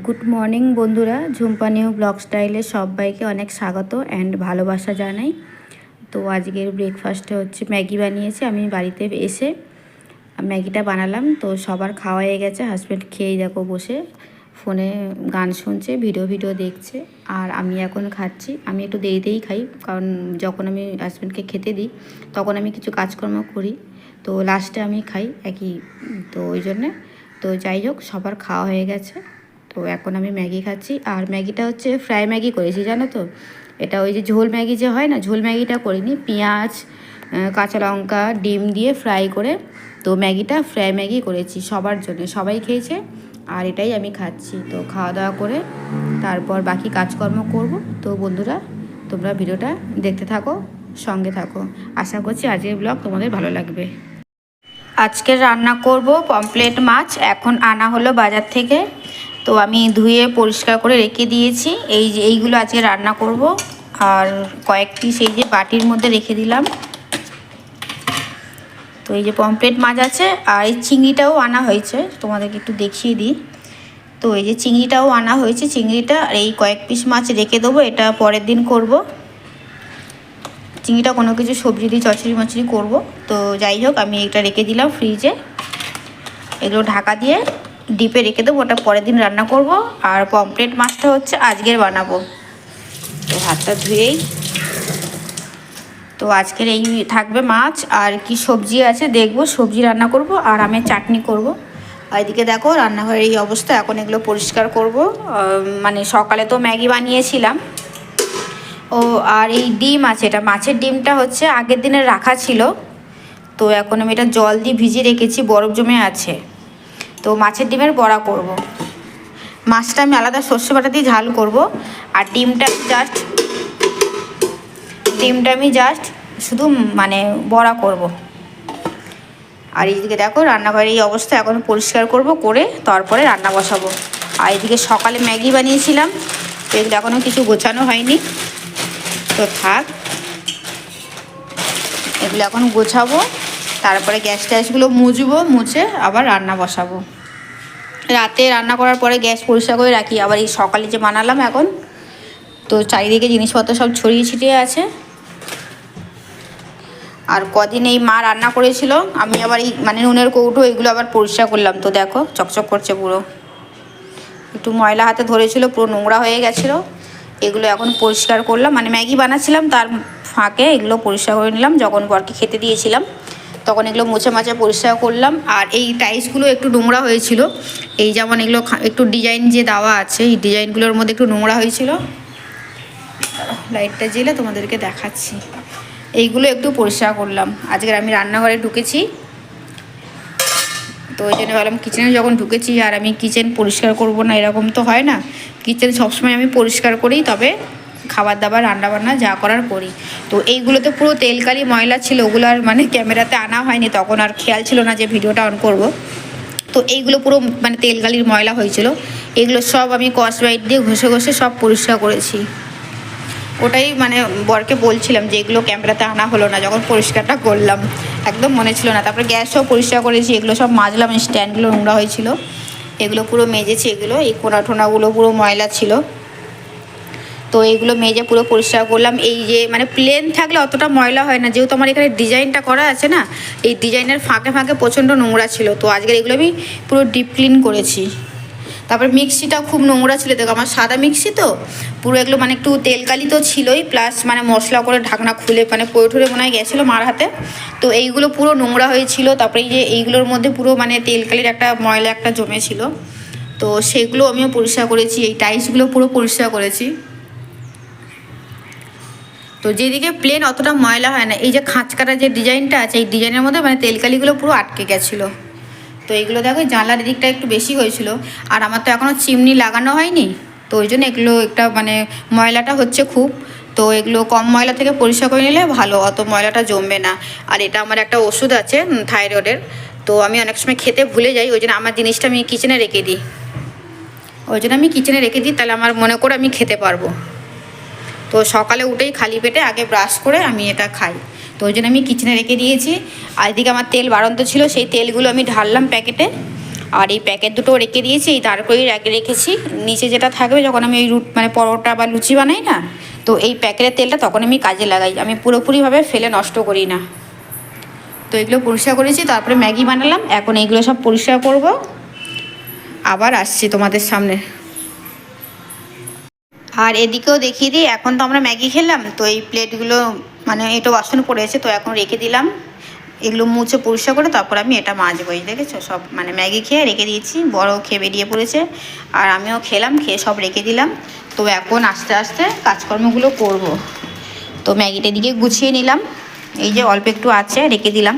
Good morning বন্ধুরা। Jhumpa new blog স্টাইলে সবাইকে অনেক স্বাগত অ্যান্ড ভালোবাসা জানাই। তো আজকের ব্রেকফাস্টে হচ্ছে ম্যাগি বানিয়েছি, আমি বাড়িতে এসে ম্যাগিটা বানালাম। তো সবার খাওয়া হয়ে গেছে হাজব্যান্ড খেয়েই দেখো বসে, ফোনে গান শুনছে ভিডিও ভিডিও দেখছে, আর আমি এখন খাচ্ছি। আমি একটু দেরিতেই খাই, কারণ যখন আমি হাজব্যান্ডকে খেতে দিই, তখন আমি কিছু কাজকর্ম করি। তো লাস্টে আমি খাই, একই, তো ওই জন্যে। তো যাই হোক, সবার খাওয়া হয়ে গেছে। তো এখন আমি ম্যাগি খাচ্ছি। আর ম্যাগিটা হচ্ছে ফ্রাই ম্যাগি করেছি, জানো তো? এটা ওই যে ঝোল ম্যাগি যে হয় না, ঝোল ম্যাগিটা করিনি। পেঁয়াজ কাঁচা লঙ্কা, ডিম দিয়ে ফ্রাই করে তো ম্যাগিটা ফ্রাই ম্যাগি করেছি সবার জন্য, সবাই খেয়েছে। আর এটাই আমি খাচ্ছি। তো খাওয়া দাওয়া করে তারপর বাকি কাজকর্ম করব। তো বন্ধুরা, তোমরা ভিডিওটা দেখতে থাকো, সঙ্গে থাকো। আশা করছি আজকের ব্লগ তোমাদের ভালো লাগবে। আজকে রান্না করব পমপ্লেট মাছ। এখন আনা হলো বাজার থেকে। তো আমি ধুয়ে পরিষ্কার করে রেখে দিয়েছি। এই যে এইগুলো আজকে রান্না করব। আর কয়েকটি সেই যে বাটির মধ্যে রেখে দিলাম। তো এই যে পমপ্লেট মাছ আছে, আর এই চিংড়িটাও আনা হয়েছে। তোমাদেরকে একটু দেখিয়ে দিই। তো এই যে চিংড়িটাও আনা হয়েছে, চিংড়িটা আর এই কয়েক পিস মাছ রেখে দেবো, এটা পরের দিন করব। চিংড়িটা কোনো কিছু সবজি দিয়ে চচড়ি মচড়ি করব। তো যাই হোক, আমি এটা রেখে দিলাম ফ্রিজে। এগুলো ঢাকা দিয়ে ডিপে রেখে দেবো, ওটা পরের দিন রান্না করব। আর পমপ্লেট মাছটা হচ্ছে আজকের বানাবো। তো হাতটা ধুয়েই। তো আজকের এই থাকবে মাছ, আর কি সবজি আছে দেখব, সবজি রান্না করব, আর আমি চাটনি করব। আর এদিকে দেখো, রান্নাঘরের এই অবস্থা, এখন এগুলো পরিষ্কার করব। মানে সকালে তো ম্যাগি বানিয়েছিলাম। ও, আর এই ডিম আছে, এটা মাছের ডিমটা হচ্ছে আগের দিনে রাখা ছিল। তো এখন আমি এটা জল দিয়ে ভিজিয়ে রেখেছি, বরফ জমে আছে। তো মাছের ডিমের বড়া করব। মাছটা আমি আলাদা সর্ষে বাটা দিয়ে ঝাল করব আর ডিমটা জাস্ট ডিমটা আমি জাস্ট শুধু মানে বড়া করব। আর এইদিকে দেখো রান্নাঘরের এই অবস্থা, এখন পরিষ্কার করব, করে তারপরে রান্না বসাবো আর এদিকে সকালে ম্যাগি বানিয়েছিলাম, তো এগুলো এখনও কিছু গোছানো হয়নি তো থাক, এগুলো এখন গোছাবো তারপরে গ্যাস ট্যাসগুলো মুছবো মুছে আবার রান্না বসাবো। রাতে রান্না করার পরে গ্যাস পরিষ্কার করে রাখি। আবার এই সকালে যে বানালাম এখন, তো চারিদিকে জিনিসপত্র সব ছড়িয়ে ছিটিয়ে আছে। আর কদিন এই মা রান্না করেছিল, আমি আবার এই মানে নুনের কৌটো এগুলো আবার পরিষ্কার করলাম। তো দেখো, চকচক করছে পুরো। একটু ময়লা হাতে ধরেছিল, পুরো নোংরা হয়ে গেছিল। এগুলো এখন পরিষ্কার করলাম। মানে ম্যাগি বানাচ্ছিলাম তার ফাঁকে এগুলো পরিষ্কার করে নিলাম, যখন বরকে খেতে দিয়েছিলাম। তখন এগুলো মুছে মাছে পরিষ্কার করলাম। আর এই টাইলসগুলো একটু নোংরা হয়েছিল। এই যেমন এগুলো একটু ডিজাইন যে দেওয়া আছে, এই ডিজাইনগুলোর মধ্যে একটু নোংরা হয়েছিল। লাইটটা জেলে তোমাদেরকে দেখাচ্ছি। এইগুলো একটু পরিষ্কার করলাম। আজকের আমি রান্নাঘরে ঢুকেছি। তো ওই জন্য ভাবলাম কিচেনে যখন ঢুকেছি, আর আমি কিচেন পরিষ্কার করব না, এরকম তো হয় না। কিচেন সবসময় আমি পরিষ্কার করেই তবে খাবার দাবার রান্নাবান্না যা করার করি। তো এইগুলোতে পুরো তেলকালি ময়লা ছিল, ওগুলো আর মানে ক্যামেরাতে আনা হয়নি, তখন আর খেয়াল ছিল না যে ভিডিওটা অন করব। তো এইগুলো পুরো মানে তেলকালির ময়লা হয়েছিল। এগুলো সব আমি কসবাইট দিয়ে ঘষে ঘষে সব পরিষ্কার করেছি। ওটাই মানে বরকে বলছিলাম যে এগুলো ক্যামেরাতে আনা হলো না, যখন পরিষ্কারটা করলাম। একদম মনে ছিল না। তারপরে গ্যাসও পরিষ্কার করেছি, এগুলো সব মাজলাম স্ট্যান্ডগুলো নোংরা হয়েছিল। এগুলো পুরো মেজেছি, এগুলো, এই কোনা টোনাগুলো পুরো ময়লা ছিল। তো এইগুলো মেজে পুরো পরিষ্কার করলাম। এই যে মানে প্লেন থাকলে অতটা ময়লা হয় না। যেহেতু আমার এখানে ডিজাইনটা করা আছে না, এই ডিজাইনের ফাঁকে ফাঁকে প্রচণ্ড নোংরা ছিল। তো আজকের এগুলো আমি পুরো ডিপ ক্লিন করেছি। তারপর মিক্সিটাও খুব নোংরা ছিল। দেখো, আমার সাদা মিক্সি তো, পুরো এগুলো মানে একটু তেলকালি তো ছিলই। প্লাস মানে মশলা করে ঢাকনা খুলে মানে পড়ে মনে হয় গেছিল মার হাতে। তো এইগুলো পুরো নোংরা হয়েছিল। তারপরে এই যে এইগুলোর মধ্যে পুরো মানে তেলকালির একটা ময়লা একটা জমেছিল। তো সেগুলো আমিও পরিষ্কার করেছি। এই টাইলসগুলো পুরো পরিষ্কার করেছি। তো যেদিকে প্লেন অতটা ময়লা হয় না, এই যে খাঁচকাটা যে ডিজাইনটা আছে, এই ডিজাইনের মধ্যে মানে তেলকালিগুলো পুরো আটকে গেছিল। তো এইগুলো দেখো জানলার দিকটা একটু বেশি হয়েছিল। আর আমার তো এখনও চিমনি লাগানো হয়নি, তো ওই জন্য এগুলো একটা মানে ময়লাটা হচ্ছে খুব। তো এগুলো কম ময়লা থেকে পরিষ্কার করে নিলে ভালো, অত ময়লাটা জমবে না। আর এটা আমার একটা ওষুধ আছে থাইরয়েডের। তো আমি অনেক সময় খেতে ভুলে যাই, ওই জন্য আমার জিনিসটা আমি কিচেনে রেখে দিই। ওই জন্য আমি কিচেনে রেখে দিই, তাহলে আমার মনে করে আমি খেতে পারব। তো সকালে উঠেই খালি পেটে আগে ব্রাশ করে আমি এটা খাই। তো ওই জন্য আমি কিচেনে রেখে দিয়েছি। আর এদিকে আমার তেল বাড়ন্ত ছিল, সেই তেলগুলো আমি ঢাললাম প্যাকেটে। আর এই প্যাকেট দুটো রেখে দিয়েছি, এই রেখে রেখেছি। নিচে যেটা থাকবে যখন আমি ওই রুট মানে পরোটা বা লুচি বানাই না, তো এই প্যাকেটের তেলটা তখন আমি কাজে লাগাই। আমি পুরোপুরিভাবে ফেলে নষ্ট করি না। তো এগুলো পরিষ্কার করেছি, তারপরে ম্যাগি বানালাম। এখন এইগুলো সব পরিষ্কার করব। আবার আসছি তোমাদের সামনে। আর এদিকেও দেখিয়ে দিই এখন তো আমরা ম্যাগি খেলাম, তো এই প্লেটগুলো মানে এটা বাসন পড়েছে, তো এখন রেখে দিলাম। এগুলো মুছে পরিষ্কার করে তারপর আমি এটা মাজবো এই দেখেছ? সব মানে ম্যাগি খেয়ে রেখে দিয়েছি বড় খেয়ে বেরিয়ে পড়েছে। আর আমিও খেলাম, খেয়ে সব রেখে দিলাম। তো এখন আস্তে আস্তে কাজকর্মগুলো করব। তো ম্যাগিটা দিকে গুছিয়ে নিলাম, এই যে অল্প একটু আছে, রেখে দিলাম।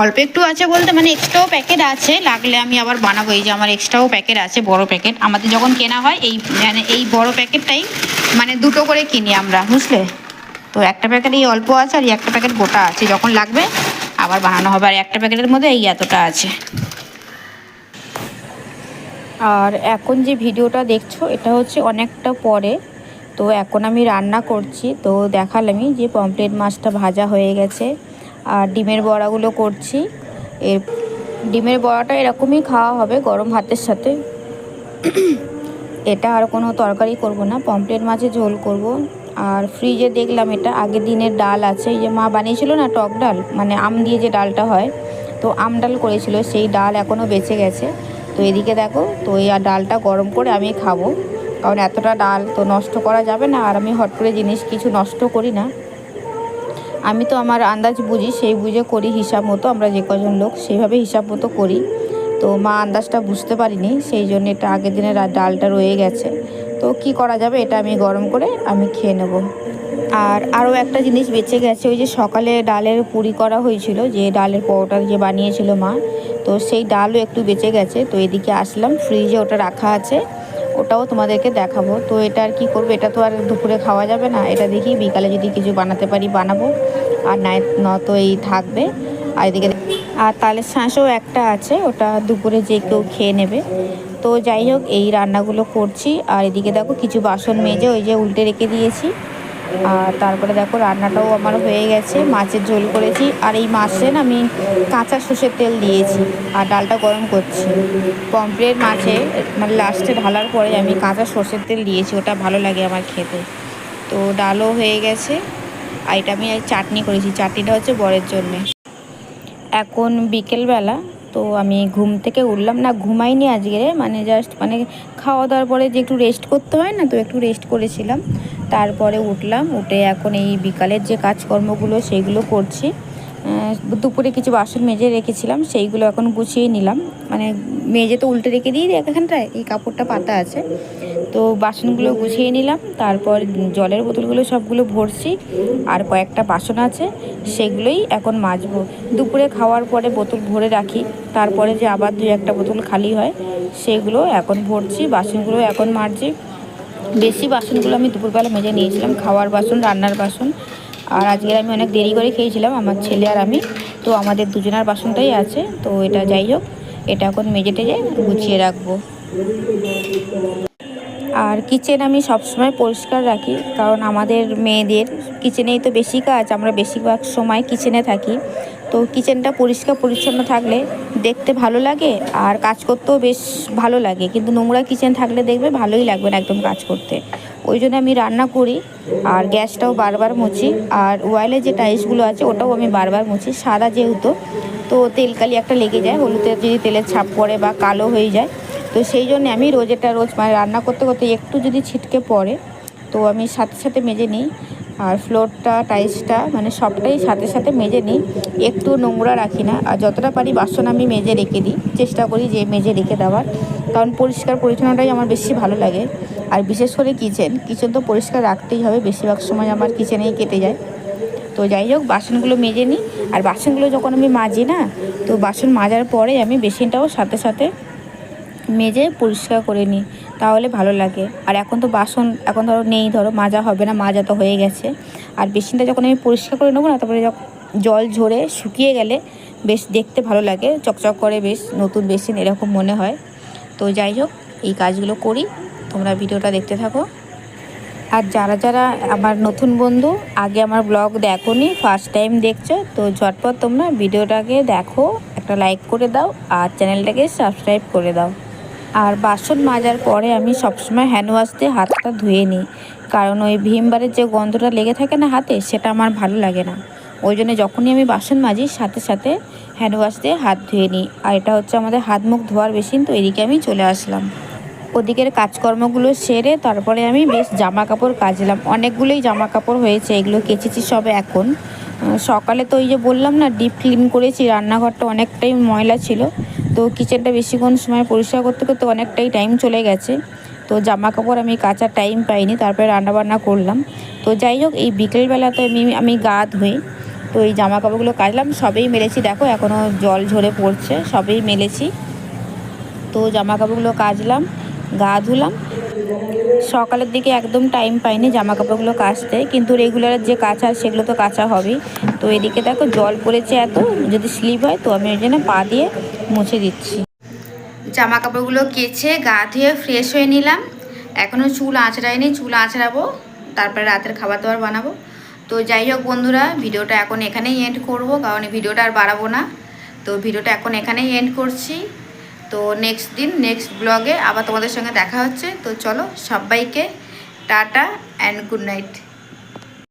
অল্প একটু আছে বলতে মানে এক্সট্রাও প্যাকেট আছে, লাগলে আমি আবার বানাবো। এই যে আমার এক্সট্রাও প্যাকেট আছে, বড় প্যাকেট আমাদের যখন কেনা হয়, এই মানে এই বড় প্যাকেটটাই মানে দুটো করে কিনি আমরা, বুঝলে? তো একটা প্যাকেট এই অল্প আছে আর একটা প্যাকেট গোটা আছে। যখন লাগবে, আবার বানানো হবে। আর একটা প্যাকেটের মধ্যে এই এতটা আছে। আর এখন যে ভিডিওটা দেখছ, এটা হচ্ছে অনেকটা পরে। তো এখন আমি রান্না করছি। তো দেখালামই যে পমপ্লেট মাছটা ভাজা হয়ে গেছে। আর ডিমের বড়াগুলো করছি। এর ডিমের বড়াটা এরকমই খাওয়া হবে গরম ভাতের সাথে। এটা আর কোনো তরকারি করব না পমপ্লেট মাছের ঝোল করব। আর ফ্রিজে দেখলাম এটা আগের দিনের ডাল আছে যে মা বানিয়েছিল না টক ডাল মানে আম দিয়ে যে ডালটা হয়, তো আম ডাল করেছিল, সেই ডাল এখনও বেঁচে গেছে। তো এদিকে দেখো, তো এই ডালটা গরম করে আমি খাব। কারণ এতটা ডাল তো নষ্ট করা যাবে না, আর আমি হট করে জিনিস কিছু নষ্ট করি না। আমি তো আমার আন্দাজ বুঝি, সেই বুঝে করি হিসাব মতো, আমরা যে কজন লোক সেইভাবে হিসাব মতো করি। তো মা আন্দাজটা বুঝতে পারিনি, সেই জন্য এটা আগের দিনের ডালটা রয়ে গেছে। তো কি করা যাবে এটা আমি গরম করে আমি খেয়ে নেব। আর আরও একটা জিনিস বেঁচে গেছে, ওই যে সকালে ডালের পুরি করা হয়েছিল, যে ডালের পরোটা যে বানিয়েছিল মা, তো সেই ডালও একটু বেঁচে গেছে। তো এদিকে আসলাম, ফ্রিজে ওটা রাখা আছে। ওটাও তোমাদেরকে দেখাবো। তো এটা আর কী করব? এটা তো আর দুপুরে খাওয়া যাবে না। এটা দেখি বিকালে যদি কিছু বানাতে পারি, বানাবো। আর নাই, নয়তো এই থাকবে। আর এদিকে আর তালের শাঁসও একটা আছে। ওটা দুপুরে যে কেউ খেয়ে নেবে। তো যাই হোক, এই রান্নাগুলো করছি। আর এদিকে দেখো, কিছু বাসন মেজে ওই যে উল্টে রেখে দিয়েছি। আর তারপরে দেখো রান্নাটাও আমার হয়ে গেছে, মাছের ঝোল করেছি। আর এই মাছে না আমি কাঁচা সর্ষের তেল দিয়েছি আর ডালটা গরম করছি। পমপ্লেট মাছে মানে লাস্টে ঢালার পরে আমি কাঁচা সর্ষের তেল দিয়েছি, ওটা ভালো লাগে আমার খেতে। তো ডালও হয়ে গেছে, আর এটা আমি চাটনি করেছি। চাটনিটা হচ্ছে বরের জন্যে। এখন বিকেলবেলা, তো আমি ঘুম থেকে উঠলাম, না ঘুমাইনি আজকে মানে জাস্ট মানে খাওয়া দাওয়ার পরে যে একটু রেস্ট করতে হয় না, তো একটু রেস্ট করেছিলাম। তারপরে উঠলাম, উঠে এখন এই বিকালের যে কাজকর্মগুলো সেইগুলো করছি। দুপুরে কিছু বাসন মেজে রেখেছিলাম, সেইগুলো এখন গুছিয়ে নিলাম। মানে মেজে তো উল্টে রেখে দিই এখানটায় এই কাপড়টা পাতা আছে। তো বাসনগুলো গুছিয়ে নিলাম, তারপর জলের বোতলগুলো সবগুলো ভরছি, আর কয়েকটা বাসন আছে, সেগুলোই এখন মাজবো। দুপুরে খাওয়ার পরে বোতল ভরে রাখি, তারপরে যে আবার দুই একটা বোতল খালি হয়, সেগুলো এখন ভরছি, বাসনগুলো এখন মারছি বেশি বাসনগুলো আমি দুপুরবেলা মেজে নিয়েছিলাম, খাওয়ার বাসন, রান্নার বাসন। আর আজকে আমি অনেক দেরি করে খেয়েছিলাম, আমার ছেলে আর আমি। তো আমাদের দুজনের বাসনটাই আছে, তো এটা যাই হোক, এটা এখন মেজে টেজে গুছিয়ে রাখব। আর কিচেন আমি সবসময় পরিষ্কার রাখি, কারণ আমাদের মেয়েদের কিচেনেই তো বেশি কাজ, আমরা বেশিরভাগ সময় কিচেনে থাকি। তো কিচেনটা পরিষ্কার পরিচ্ছন্ন থাকলে দেখতে ভালো লাগে আর কাজ করতেও বেশ ভালো লাগে। কিন্তু নোংরা কিচেন থাকলে দেখবে ভালোই লাগবে না একদম কাজ করতে। ওই জন্য আমি রান্না করি আর গ্যাসটাও বারবার মুছি আর ওয়াইলের যে টাইলসগুলো আছে ওটাও আমি বারবার মুছি, সাদা যেহেতু, তো তেলকালি একটা লেগে যায়, হলুদে যদি তেলের ছাপ পড়ে বা কালো হয়ে যায়। তো সেই জন্য আমি রোজ এটা রোজ মানে রান্না করতে করতে একটু যদি ছিটকে পড়ে, তো আমি সাথে সাথে মেজে নিই। আর ফ্লোরটা টাইলসটা মানে সবটাই সাথে সাথে মেজে নিই। একটু নোংরা রাখি না, আর যতটা পারি বাসন আমি মেজে রেখে দিই। চেষ্টা করি যে মেজে রেখে দেওয়ার। কারণ পরিষ্কার পরিচ্ছন্নটাই আমার বেশি ভালো লাগে। আর বিশেষ করে কিচেন কিচেন তো পরিষ্কার রাখতেই হবে, বেশিরভাগ সময় আমার কিচেনেই কেটে যায়। তো যাই হোক, বাসনগুলো মেজে নিই। আর বাসনগুলো যখন আমি মাজি না, তো বাসন মাজার পরে আমি বেসিনটাও সাথে সাথে মেজে পরিষ্কার করে নিই। তাহলে ভালো লাগে। আর এখন তো বাসন, এখন ধরো নেই, ধরো মাজা হবে না, মাজা তো হয়ে গেছে। আর বেসিনটা যখন আমি পরিষ্কার করে নেব না, তারপরে জল ঝরে শুকিয়ে গেলে বেশ দেখতে ভালো লাগে, চকচক করে বেশ নতুন বেসিন, এরকম মনে হয়। তো যাই হোক, এই কাজগুলো করি, তোমরা ভিডিওটা দেখতে থাকো। আর যারা যারা আমার নতুন বন্ধু, আগে আমার ব্লগ দেখোনি ফার্স্ট টাইম দেখছ, তো ঝটপট তোমরা ভিডিওটাকে দেখো, একটা লাইক করে দাও, আর চ্যানেলটাকে সাবস্ক্রাইব করে দাও। আর বাসন মাজার পরে আমি সবসময় হ্যান্ড ওয়াশ দিয়ে হাতটা ধুয়ে নিই। কারণ ওই ভীমবারের যে গন্ধটা লেগে থাকে না হাতে, সেটা আমার ভালো লাগে না। ওই জন্য যখনই আমি বাসন মাজি, সাথে সাথে হ্যান্ড ওয়াশ দিয়ে হাত ধুয়ে নিই। আর এটা হচ্ছে আমাদের হাত মুখ ধোয়ার মেশিন, তো এদিকে আমি চলে আসলাম। ওদিকের কাজকর্মগুলো সেরে তারপরে আমি বেশ জামা কাপড় কাচলাম। অনেকগুলোই জামা কাপড় হয়েছে, এগুলো কেচেছি সবে এখন। সকালে তো ওই যে বললাম না, ডিপ ক্লিন করেছি, রান্নাঘরটা অনেকটাই ময়লা ছিল। তো কিচেনটা বেশিক্ষণ সময় পরিষ্কার করতে করতে অনেকটাই টাইম চলে গেছে। তো জামা কাপড় আমি কাচার টাইম পাইনি, তারপরে রান্নাবান্না করলাম। তো যাই হোক, এই বিকেলবেলাতে আমি আমি গা ধুই তো এই জামা কাপড়গুলো কাচলাম, সবেই মেলেছি। দেখো এখনও জল ঝরে পড়ছে, সবেই মেলেছি। তো জামা কাপড়গুলো কাচলাম। গা ধুলাম। সকালের দিকে একদম টাইম পাইনি জামা কাপড়গুলো কাচতে, কিন্তু রেগুলার যে কাচা সেগুলো তো কাচা হবেই। তো এদিকে দেখো জল পড়েছে এত, যদি স্লিপ হয় তো আমি ওই জন্য পা দিয়ে মুছে দিচ্ছি। জামা কাপড়গুলো কেচে গা ধুয়ে ফ্রেশ হয়ে নিলাম। এখনও চুল আঁচড়াইনি, চুল আঁচড়াবো, তারপরে রাতের খাবার দাবার বানাবো। তো যাই হোক বন্ধুরা, ভিডিওটা এখন এখানেই এন্ড করব, কারণ ভিডিওটা আর বাড়াবো না। তো ভিডিওটা এখন এখানেই এন্ড করছি। তো নেক্সট দিন নেক্সট ব্লগে আবার তোমাদের সঙ্গে দেখা হচ্ছে। তো চলো সবাইকে টাটা অ্যান্ড গুড নাইট